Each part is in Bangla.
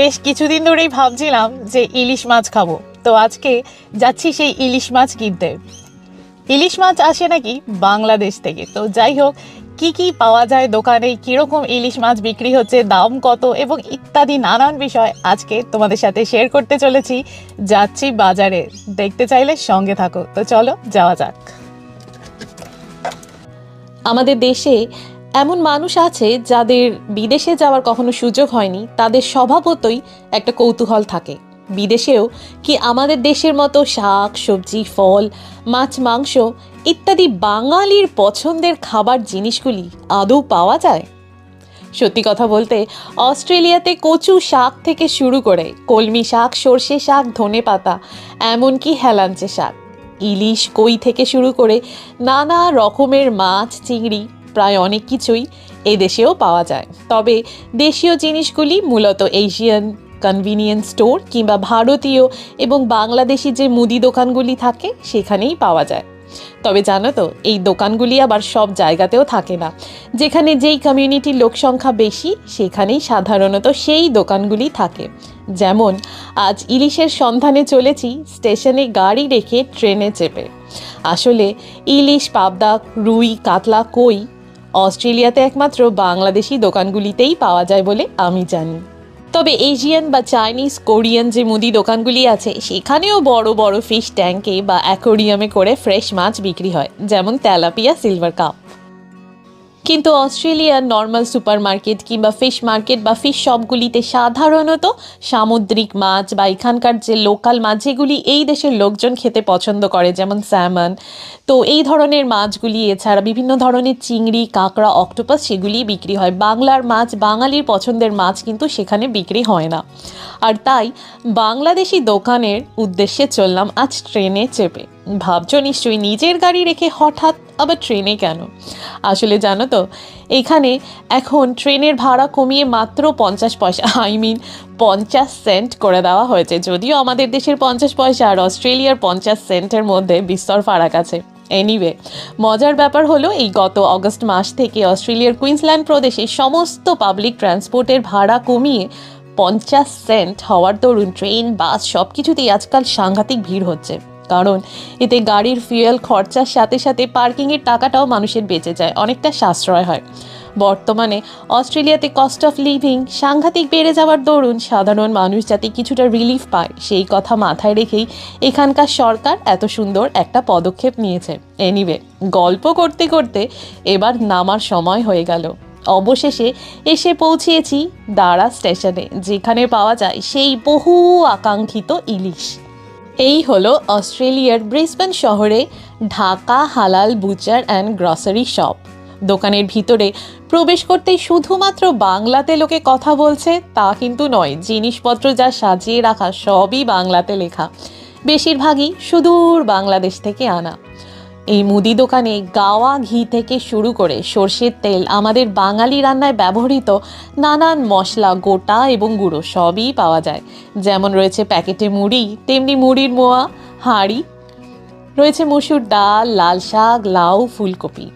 বেশ কিছুদিন ধরেই ভাবছিলাম যে ইলিশ মাছ খাব। তো আজকে যাচ্ছি সেই ইলিশ মাছ কিনতে। ইলিশ মাছ আসে নাকি বাংলাদেশ থেকে। তো যাই হোক, কি কি পাওয়া যায় দোকানে, কীরকম ইলিশ মাছ বিক্রি হচ্ছে, দাম কত এবং ইত্যাদি নানান বিষয় আজকে তোমাদের সাথে শেয়ার করতে চলেছি। যাচ্ছি বাজারে। দেখতে চাইলে সঙ্গে থাকো। তো চলো, যাওয়া যাক। আমাদের দেশে এমন মানুষ আছে যাদের বিদেশে যাওয়ার কখনো সুযোগ হয়নি, তাদের স্বভাবতই একটা কৌতূহল থাকে। বিদেশেও কি আমাদের দেশের মতো শাক, সবজি, ফল, মাছ, মাংস ইত্যাদি বাঙালির পছন্দের খাবার জিনিসগুলি আদৌ পাওয়া যায়? সত্যি কথা বলতে, অস্ট্রেলিয়াতে কচু শাক থেকে শুরু করে কলমি শাক, সর্ষে শাক, ধনে পাতা, এমনকি হেলাঞ্চে শাক, ইলিশ, কই থেকে শুরু করে নানা রকমের মাছ, চিংড়ি প্রায় অনেক কিছুই এদেশেও পাওয়া যায়। তবে দেশীয় জিনিসগুলি মূলত এশিয়ান কনভিনিয়েন্স স্টোর কিংবা ভারতীয় এবং বাংলাদেশি যে মুদি দোকানগুলি থাকে, সেখানেই পাওয়া যায়। তবে জানো তো, এই দোকানগুলি আবার সব জায়গাতেও থাকে না। যেখানে যেই কমিউনিটির লোক সংখ্যা বেশি, সেখানেই সাধারণত সেই দোকানগুলি থাকে। যেমন, আজ ইলিশের সন্ধানে চলেছি, স্টেশনে গাড়ি রেখে ট্রেনে চেপে। আসলে, ইলিশ, পাবদা, রুই, কাতলা, কই অস্ট্রেলিয়াতে একমাত্র বাংলাদেশি দোকানগুলিতেই পাওয়া যায় বলে আমি জানি। তবে এশিয়ান বা চাইনিজ, কোরিয়ান যে মুদি দোকানগুলি আছে, সেখানেও বড় বড় ফিশ ট্যাঙ্কে বা অ্যাকোরিয়ামে করে ফ্রেশ মাছ বিক্রি হয়, যেমন তেলাপিয়া সিলভার কাপ কিন্তু অস্ট্রেলিয়ার নর্মাল সুপার মার্কেট কিংবা ফিশ মার্কেট বা ফিশ শপগুলিতে সাধারণত সামুদ্রিক মাছ বা এখানকার যে লোকাল মাছ, যেগুলি এই দেশের লোকজন খেতে পছন্দ করে, যেমন স্যামন তো এই ধরনের মাছগুলি, এছাড়া বিভিন্ন ধরনের চিংড়ি, কাঁকড়া অক্টোপাস সেগুলি বিক্রি হয়। বাংলার মাছ, বাঙালির পছন্দের মাছ কিন্তু সেখানে বিক্রি হয় না। আর তাই বাংলাদেশি দোকানের উদ্দেশ্যে চললাম আজ ট্রেনে চেপে। ভাবছ নিশ্চয়ই নিজের গাড়ি রেখে হঠাৎ আবার ট্রেনে কেন? আসলে জানো তো, এখানে এখন ট্রেনের ভাড়া কমিয়ে মাত্র পঞ্চাশ পয়সা আই মিন পঞ্চাশ সেন্ট করে দেওয়া হয়েছে। যদিও আমাদের দেশের পঞ্চাশ পয়সা আর অস্ট্রেলিয়ার পঞ্চাশ সেন্টের মধ্যে বিস্তর ফারাক আছে। এনিওয়ে মজার ব্যাপার হলো এই গত অগস্ট মাস থেকে অস্ট্রেলিয়ার কুইন্সল্যান্ড প্রদেশে সমস্ত পাবলিক ট্রান্সপোর্টের ভাড়া কমিয়ে পঞ্চাশ সেন্ট হওয়ার দরুন ট্রেন, বাস সব কিছুতেই আজকাল সাংঘাতিক ভিড় হচ্ছে। কারণ এতে গাড়ির ফুয়েল খরচার সাথে সাথে পার্কিংয়ের টাকাটাও মানুষের বেঁচে যায়, অনেকটা সাশ্রয় হয়। বর্তমানে অস্ট্রেলিয়াতে কস্ট অফ লিভিং সাংঘাতিক বেড়ে যাওয়ার দরুন সাধারণ মানুষ যাতে কিছুটা রিলিফ পায়, সেই কথা মাথায় রেখেই এখানকার সরকার এত সুন্দর একটা পদক্ষেপ নিয়েছে। এনিওয়ে গল্প করতে করতে এবার নামার সময় হয়ে গেল। অবশেষে এসে পৌঁছিয়েছি দাঁড়া স্টেশনে, যেখানে পাওয়া যায় সেই বহু আকাঙ্ক্ষিত ইলিশ। এই হলো অস্ট্রেলিয়ার ব্রিসবেন শহরে ঢাকা হালাল বুচার অ্যান্ড গ্রসারি শপ। দোকানের ভিতরে প্রবেশ করতেই শুধুমাত্র বাংলাতে লোকে কথা বলছে তা কিন্তু নয়, জিনিসপত্র যা সাজিয়ে রাখা সবই বাংলাতে লেখা। বেশিরভাগই সুদূর বাংলাদেশ থেকে আনা। এই মুদি দোকানে গাওয়া ঘি থেকে শুরু করে সর্ষের তেল আমাদের বাঙালি রান্নায় ব্যবহৃত নানান মশলা, গোটা এবং গুঁড়ো সবই পাওয়া যায়। যেমন রয়েছে প্যাকেটে মুড়ি, তেমনি মুড়ির মোয়া, হাঁড়ি, রয়েছে মসুর ডাল, লাল শাক, লাউ, ফুলকপি।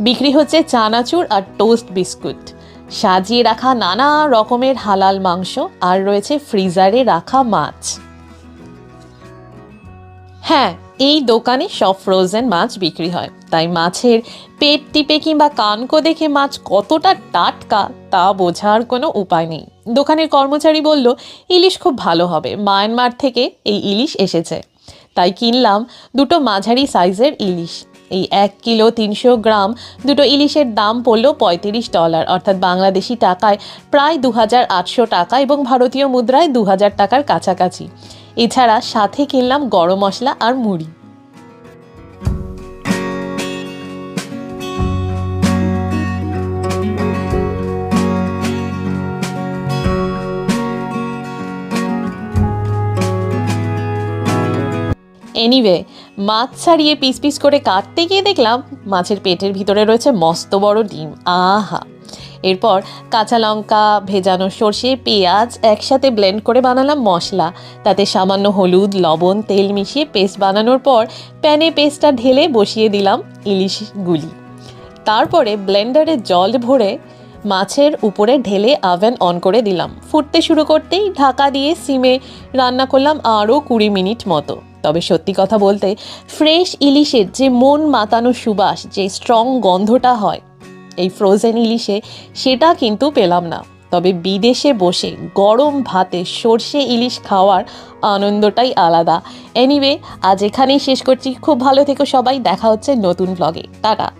বিক্রি হচ্ছে চানাচুর আর টোস্ট বিস্কুট। সাজিয়ে রাখা নানা রকমের হালাল মাংস আর রয়েছে ফ্রিজারে রাখা মাছ। হ্যাঁ এই দোকানে সব ফ্রোজেন মাছ বিক্রি হয়। তাই মাছের পেট টিপে কিংবা কানকো দেখে মাছ কতটা টাটকা, তা বোঝার কোনো উপায় নেই। দোকানের কর্মচারী বলল, ইলিশ খুব ভালো হবে। মায়ানমার থেকে এই ইলিশ এসেছে। তাই কিনলাম দুটো মাঝারি সাইজের ইলিশ। এই এক কিলো তিনশো গ্রাম দুটো ইলিশের দাম পড়ল পঁয়ত্রিশ ডলার, অর্থাৎ বাংলাদেশি টাকায় প্রায় দু হাজার আটশো টাকা এবং ভারতীয় মুদ্রায় দু হাজার টাকার কাছাকাছি। এছাড়া সাথে কিনলাম গরম মশলা আর মুড়ি। এনিওয়ে মাছ ছাড়িয়ে পিস পিস করে কাটতে গিয়ে দেখলাম মাছের পেটের ভিতরে রয়েছে মস্ত বড় ডিম। আহা! এরপর কাঁচা লঙ্কা, ভেজানো সর্ষে, পেঁয়াজ একসাথে ব্লেন্ড করে বানালাম মশলা। তাতে সামান্য হলুদ, লবণ, তেল মিশিয়ে পেস্ট বানানোর পর প্যানে পেস্টটা ঢেলে বসিয়ে দিলাম ইলিশগুলি তারপরে ব্লেন্ডারে জল ভরে মাছের উপরে ঢেলে আভেন অন করে দিলাম। ফুটতে শুরু করতেই ঢাকা দিয়ে সিমে রান্না করলাম আরও কুড়ি মিনিট মতো। তবে সত্যি কথা বলতে, ফ্রেশ ইলিশের যে মন মাতানো সুবাস, যে স্ট্রং গন্ধটা হয়, এই ফ্রোজেন ইলিশে সেটা কিন্তু পেলাম না। তবে বিদেশে বসে গরম ভাতে সর্ষে ইলিশ খাওয়ার আনন্দটাই আলাদা। এনিওয়ে আজ এখানেই শেষ করছি। খুব ভালো থেকো সবাই। দেখা হচ্ছে নতুন ব্লগে টাটা।